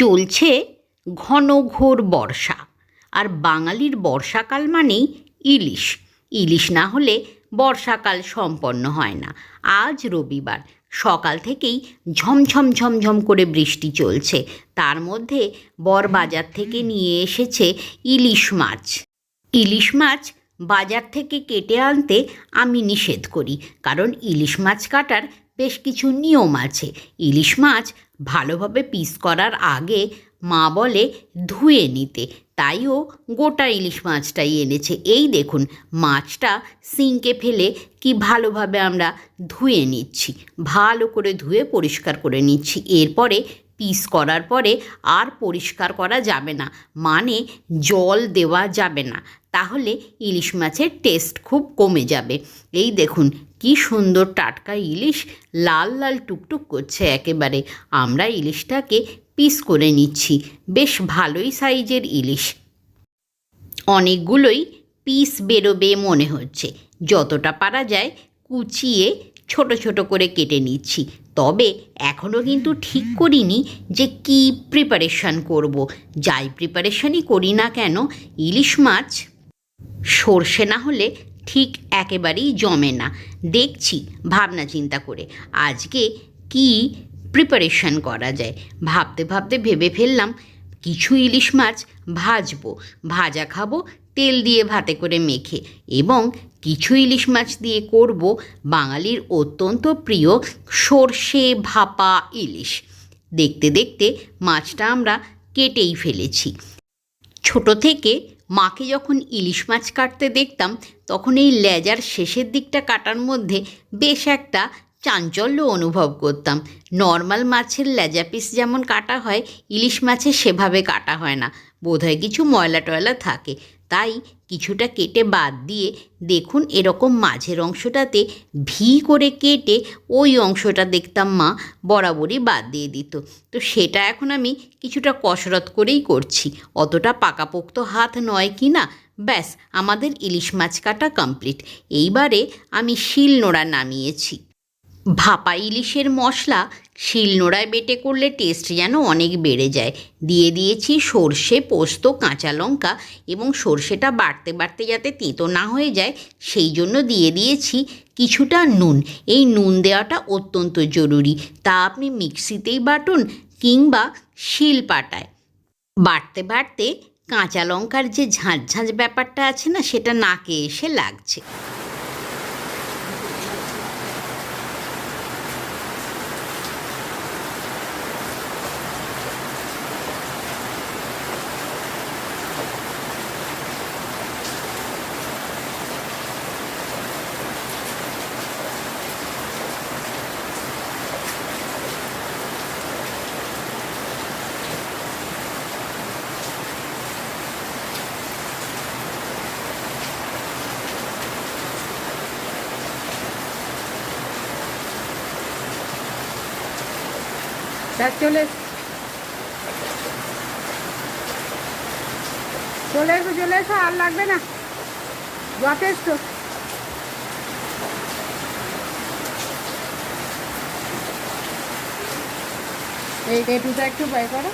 চলছে ঘন ঘোর বর্ষা। আর বাঙালির বর্ষাকাল মানেই ইলিশ। ইলিশ না হলে বর্ষাকাল সম্পন্ন হয় না। আজ রবিবার, সকাল থেকেই ঝমঝম ঝমঝম করে বৃষ্টি চলছে। তার মধ্যে বর বাজার থেকে নিয়ে এসেছে ইলিশ মাছ। ইলিশ মাছ বাজার থেকে কেটে আনতে আমি নিষেধ করি। কারণ ইলিশ মাছ কাটার বেশ কিছু নিয়ম আছে। ইলিশ মাছ ভালোভাবে পিস করার আগে মা বলে ধুয়ে নিতে। তাইও গোটা ইলিশ মাছটাই এনেছে। এই দেখুন, মাছটা সিঙ্কে ফেলে কি ভালোভাবে আমরা ধুয়ে নিচ্ছি। ভালো করে ধুয়ে পরিষ্কার করে নিচ্ছি। এরপরে পিস করার পরে আর পরিষ্কার করা যাবে না। মানে জল দেওয়া যাবে না। তাহলে ইলিশ মাছের টেস্ট খুব কমে যাবে। এই দেখুন কি সুন্দর টাটকা ইলিশ লাল লাল টুকটুক করছে একেবারে। আমরা ইলিশটাকে পিস করে নিচ্ছি। বেশ ভালোই সাইজের ইলিশ। অনেকগুলোই পিস বেরোবে মনে হচ্ছে। যতটা পারা যায় কুচিয়ে ছোট ছোট করে কেটে নিচ্ছি। তবে এখনও কিন্তু ঠিক করিনি যে কি প্রিপারেশান করব। যাই প্রিপারেশানই করি না কেন, ইলিশ মাছ সর্ষে না হলে ঠিক একেবারেই জমে না। দেখছি, ভাবনা চিন্তা করে। আজকে কি প্রিপারেশন করা যায়? ভাবতে ভাবতে ভেবে ফেললাম, কিছু ইলিশ মাছ ভাজবো। ভাজা খাব, তেল দিয়ে ভাতে করে মেখে। এবং কিছু ইলিশ মাছ দিয়ে করব বাঙালির অত্যন্ত প্রিয় সর্ষে ভাপা ইলিশ। দেখতে দেখতে মাছটা আমরা কেটেই ফেলেছি। ছোট থেকে মাকে যখন ইলিশ মাছ কাটতে দেখতাম, তখন এই লেজার শেষের দিকটা কাটার মধ্যে বেশ একটা চাঞ্চল্য অনুভব করতাম। নর্মাল মাছের লেজা পিস যেমন কাটা হয়, ইলিশ মাছে সেভাবে কাটা হয় না। বোধহয় কিছু ময়লা টয়লা থাকে। তাই কিছুটা কেটে বাদ দিয়ে দেখুন এরকম মাঝের অংশটাতে ভি করে কেটে ওই অংশটা দেখতাম মা বরাবরই বাদ দিয়ে দিত। তো সেটা এখন আমি কিছুটা কসরত করেই করছি। অতটা পাকাপোক্ত হাত নয় কি না? ব্যাস, আমাদের ইলিশ মাছ কাটা কমপ্লিট। এইবারে আমি শিল নোড়া নামিয়েছি। ভাপা ইলিশের মশলা শিলনোড়ায় বেটে করলে টেস্ট যেন অনেক বেড়ে যায়। দিয়ে দিয়েছি সর্ষে, পোস্ত, কাঁচা লঙ্কা এবং সর্ষেটা বাড়তে বাড়তে যাতে তেঁতো না হয়ে যায়, সেই জন্য দিয়ে দিয়েছি কিছুটা নুন। এই নুন দেওয়াটা অত্যন্ত জরুরি। তা আপনি মিক্সিতেই বাটুন কিংবা শিল পাটায়। বাটতে বাড়তে কাঁচা লঙ্কার যে ঝাঁঝ ঝাঁঝ ব্যাপারটা আছে না, সেটা নাকে এসে লাগছে। ব্যাস, চলে চলে এসো চলে এসো, আর লাগবে না। যথেষ্ট। এই এটুটা একটু বাই করো।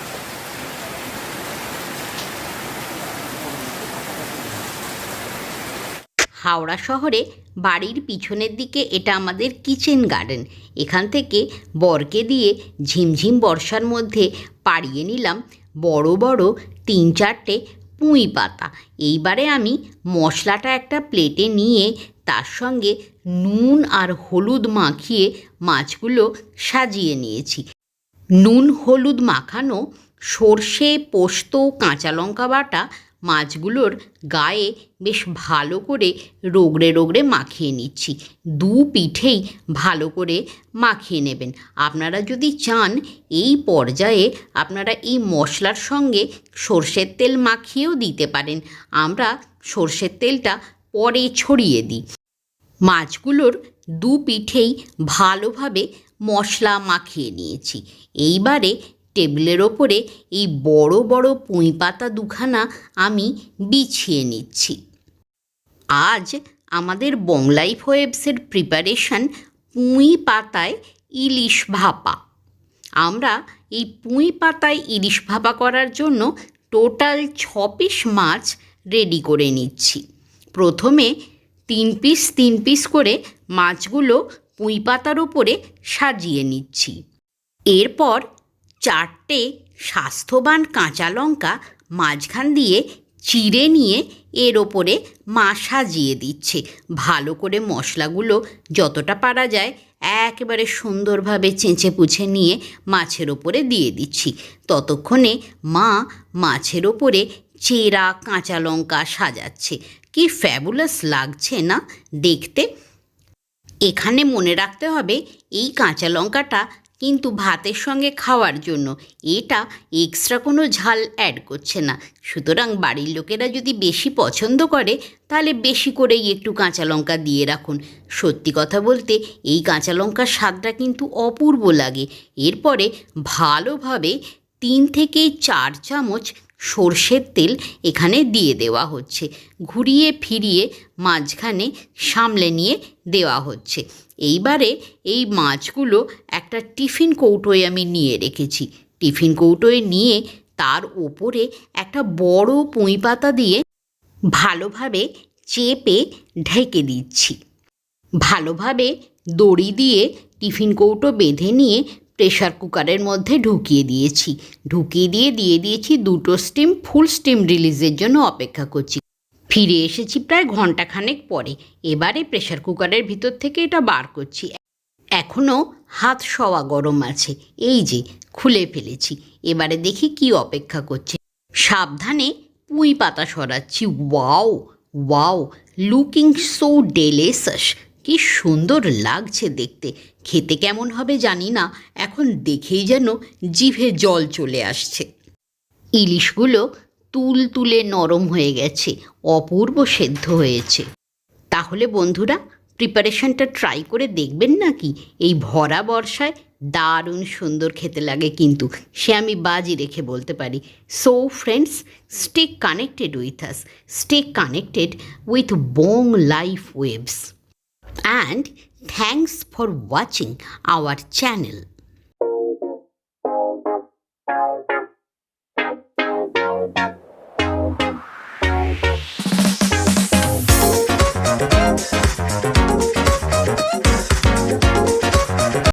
হাওড়া শহরে বাড়ির পিছনের দিকে এটা আমাদের কিচেন গার্ডেন এখান থেকে বরকে দিয়ে ঝিমঝিম বর্ষার মধ্যে পাড়িয়ে নিলাম বড় বড় তিন চারটে পুঁই পাতা। এইবারে আমি মশলাটা একটা প্লেটে নিয়ে তার সঙ্গে নুন আর হলুদ মাখিয়ে মাছগুলো সাজিয়ে নিয়েছি। নুন হলুদ মাখানো সর্ষে, পোস্ত, কাঁচা লঙ্কা বাটা মাছগুলোর গায়ে বেশ ভালো করে রোগড়ে রোগড়ে মাখিয়ে নিচ্ছি। দু পিঠেই ভালো করে মাখিয়ে নেবেন। আপনারা যদি চান, এই পর্যায়ে আপনারা এই মশলার সঙ্গে সর্ষের তেল মাখিয়েও দিতে পারেন। আমরা সর্ষের তেলটা পরে ছড়িয়ে দিই। মাছগুলোর দু পিঠেই ভালোভাবে মশলা মাখিয়ে নিয়েছি। এইবারে টেবিলের ওপরে এই বড় বড় পুঁই পাতা দুখানা আমি বিছিয়ে নিচ্ছি। আজ আমাদের বংলাইফ ওয়েবসের প্রিপারেশন পুঁই পাতায় ইলিশ ভাপা। আমরা এই পুঁই পাতায় ইলিশ ভাপা করার জন্য টোটাল ছ পিস মাছ রেডি করে নিচ্ছি। প্রথমে তিন পিস তিন পিস করে মাছগুলো পুঁই পাতার উপরে সাজিয়ে নিচ্ছি। এরপর চারটে স্বাস্থ্যবান কাঁচা লঙ্কা মাঝখান দিয়ে চিড়ে নিয়ে এর ওপরে মা সাজিয়ে দিচ্ছে। ভালো করে মশলাগুলো যতটা পারা যায় একেবারে সুন্দরভাবে চেঁচে পুছে নিয়ে মাছের ওপরে দিয়ে দিচ্ছি। ততক্ষণে মা মাছের ওপরে চেরা কাঁচা লঙ্কা সাজাচ্ছে। কি ফ্যাবুলাস লাগছে না দেখতে। এখানে মনে রাখতে হবে এই কাঁচা লঙ্কাটা কিন্তু ভাতের সঙ্গে খাওয়ার জন্য এটা এক্সট্রা কোনো ঝাল অ্যাড করছে না। সুতরাং বাড়ির লোকেরা যদি বেশি পছন্দ করে, তাহলে বেশি করেই একটু কাঁচা লঙ্কা দিয়ে রাখুন। সত্যি কথা বলতে, এই কাঁচা লঙ্কার স্বাদটা কিন্তু অপূর্ব লাগে। এরপরে ভালোভাবে তিন থেকে চার চামচ সর্ষের তেল এখানে দিয়ে দেওয়া হচ্ছে। ঘুরিয়ে ফিরিয়ে মাঝখানে সামলে নিয়ে দেওয়া হচ্ছে। এইবারে এই মাছগুলো একটা টিফিন কৌটোয় আমি নিয়ে রেখেছি। টিফিন কৌটোয় নিয়ে তার ওপরে একটা বড় পুঁই পাতা দিয়ে ভালোভাবে চেপে ঢেকে দিচ্ছি। ভালোভাবে দড়ি দিয়ে টিফিন কৌটো বেঁধে নিয়ে প্রেশার কুকারের মধ্যে ঢুকিয়ে দিয়েছি। ঢুকিয়ে দিয়ে দিয়ে দিয়েছি দুটো স্টিম ফুল স্টিম রিলিজের জন্য অপেক্ষা করছি। ফিরে এসেছি প্রায় ঘন্টাখানেক পরে। এবারে প্রেশার কুকারের ভিতর থেকে এটা বার করছি। এখনও হাত সওয়া গরম আছে। এই যে, খুলে ফেলেছি। এবারে দেখি কি অপেক্ষা করছে। সাবধানে পুঁই পাতা সরাচ্ছি। Wow wow looking so delicious কি সুন্দর লাগছে দেখতে। খেতে কেমন হবে জানি না, এখন দেখেই যেন জিভে জল চলে আসছে। ইলিশগুলো তুল তুলে নরম হয়ে গেছে, অপূর্ব সেদ্ধ হয়েছে। তাহলে বন্ধুরা প্রিপারেশনটা ট্রাই করে দেখবেন নাকি? এই ভরা বর্ষায় দারুণ সুন্দর খেতে লাগে কিন্তু, সে আমি বাজি রেখে বলতে পারি। So friends stay connected with us stay connected with Bong life waves and thanks for watching our channel.